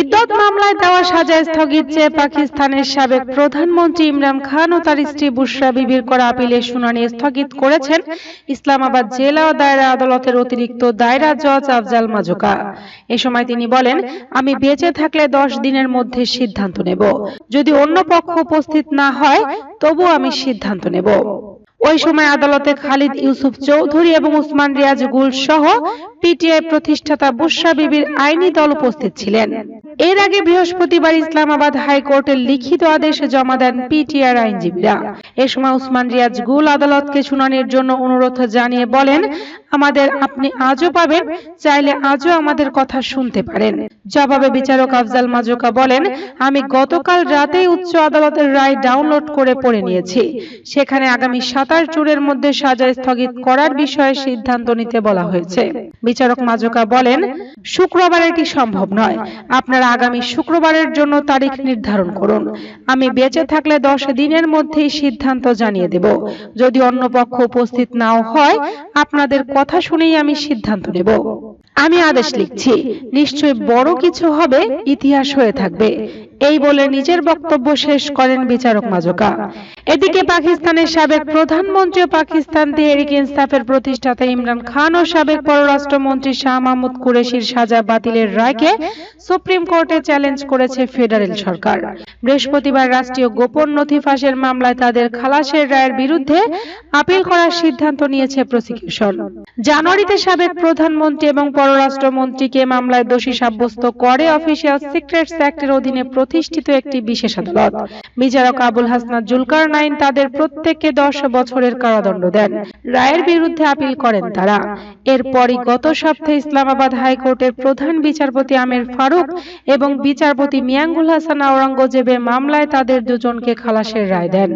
ইদ্যত মামলায় দেওয়া সাজা স্থগিত চেয়ে পাকিস্তানের সাবেক প্রধানমন্ত্রী ইমরান খান ও তার স্ত্রী বুশরা বিবির করা আপিলের শুনানি স্থগিত করেছেন ইসলামাবাদ জেলা ও দায়রা আদালতের অতিরিক্ত দায়রা জজ আফজাল মাজুকা। এ সময় তিনি বলেন, আমি বেঁচে থাকলে দশ দিনের মধ্যে সিদ্ধান্ত নেব। যদি অন্য পক্ষ উপস্থিত না হয় তবু আমি সিদ্ধান্ত নেব। ওই সময় আদালতে খালিদ ইউসুফ চৌধুরী এবং উসমান রিয়াজ গুল সহ পিটিআই প্রতিষ্ঠাতা বুশরা বিবির আইনি দল উপস্থিত ছিলেন। এর আগে বৃহস্পতিবার ইসলামাবাদ হাইকোর্টের লিখিত আদেশ জমা দেন পিটিআর আইনজীবীরা। এ সময় উসমান রিয়াজ গুল আদালতকে শুনানির জন্য অনুরোধ জানিয়ে বলেন, আমাদের আপনি আজও পাবেন, চাইলে আজও আমাদের কথা শুনতে পারেন। জবাবে বিচারক আফজাল মাজুকা বলেন, আমি গতকাল রাতেই উচ্চ আদালতের রায় ডাউনলোড করে পড়ে নিয়েছি। সেখানে আগামী সাতাশ জুনের মধ্যে সাজা স্থগিত করার বিষয়ে সিদ্ধান্ত নিতে বলা হয়েছে। বিচারক মাজুকা বলেন, শুক্রবার এটি সম্ভব নয়। আপনারা আগামী শুক্রবারের জন্য তারিখ নির্ধারণ করুন। আমি বেঁচে থাকলে দশ দিনের মধ্যেই সিদ্ধান্ত জানিয়ে দেব। যদি অন্য পক্ষ উপস্থিত নাও হয়, আপনাদের কথা শুনেই আমি সিদ্ধান্ত নেব। আমি আদেশ লিখছি নিশ্চয়ই বড় কিছু হবে, ইতিহাস হয়ে থাকবে। এই বলে নিজের বক্তব্য শেষ করেন বিচারক মাজুকা। এদিকে পাকিস্তানের সাবেক প্রধানমন্ত্রী পাকিস্তান তেহরিক ইনসাফের প্রতিষ্ঠাতা ইমরান খান ও সাবেক পররাষ্ট্রমন্ত্রী শাহ মাহমুদ কুরেশির সাজা বাতিলের রায়কে সুপ্রিম কোর্টে চ্যালেঞ্জ করেছে ফেডারেল সরকার। বৃহস্পতিবার রাষ্ট্রীয় গোপন নথি ফাঁসের মামলায় তাদের খালাসের রায়ের বিরুদ্ধে আপিল করার সিদ্ধান্ত নিয়েছে প্রসিকিউশন। জানুয়ারিতে সাবেক প্রধানমন্ত্রী এবং পররাষ্ট্রমন্ত্রীকে মামলায় দোষী সাব্যস্ত করে অফিসিয়াল সিক্রেটস অ্যাক্টের অধীনে প্রতিষ্ঠিত একটি বিশেষ আদালত বিচারক আবুল হাসনাত জুলকার নাইন তাদের প্রত্যেককে দশ বছরের কারাদণ্ড দেন। রায়ের বিরুদ্ধে আপিল করেন তারা। এরপরই গত সপ্তাহে ইসলামাবাদ হাইকোর্টের প্রধান বিচারপতি আমের ফারুক এবং বিচারপতি মিয়াঙ্গুল হাসান আওরঙ্গজেবের মামলায় তাদের দুজনকে খালাসের রায় দেন।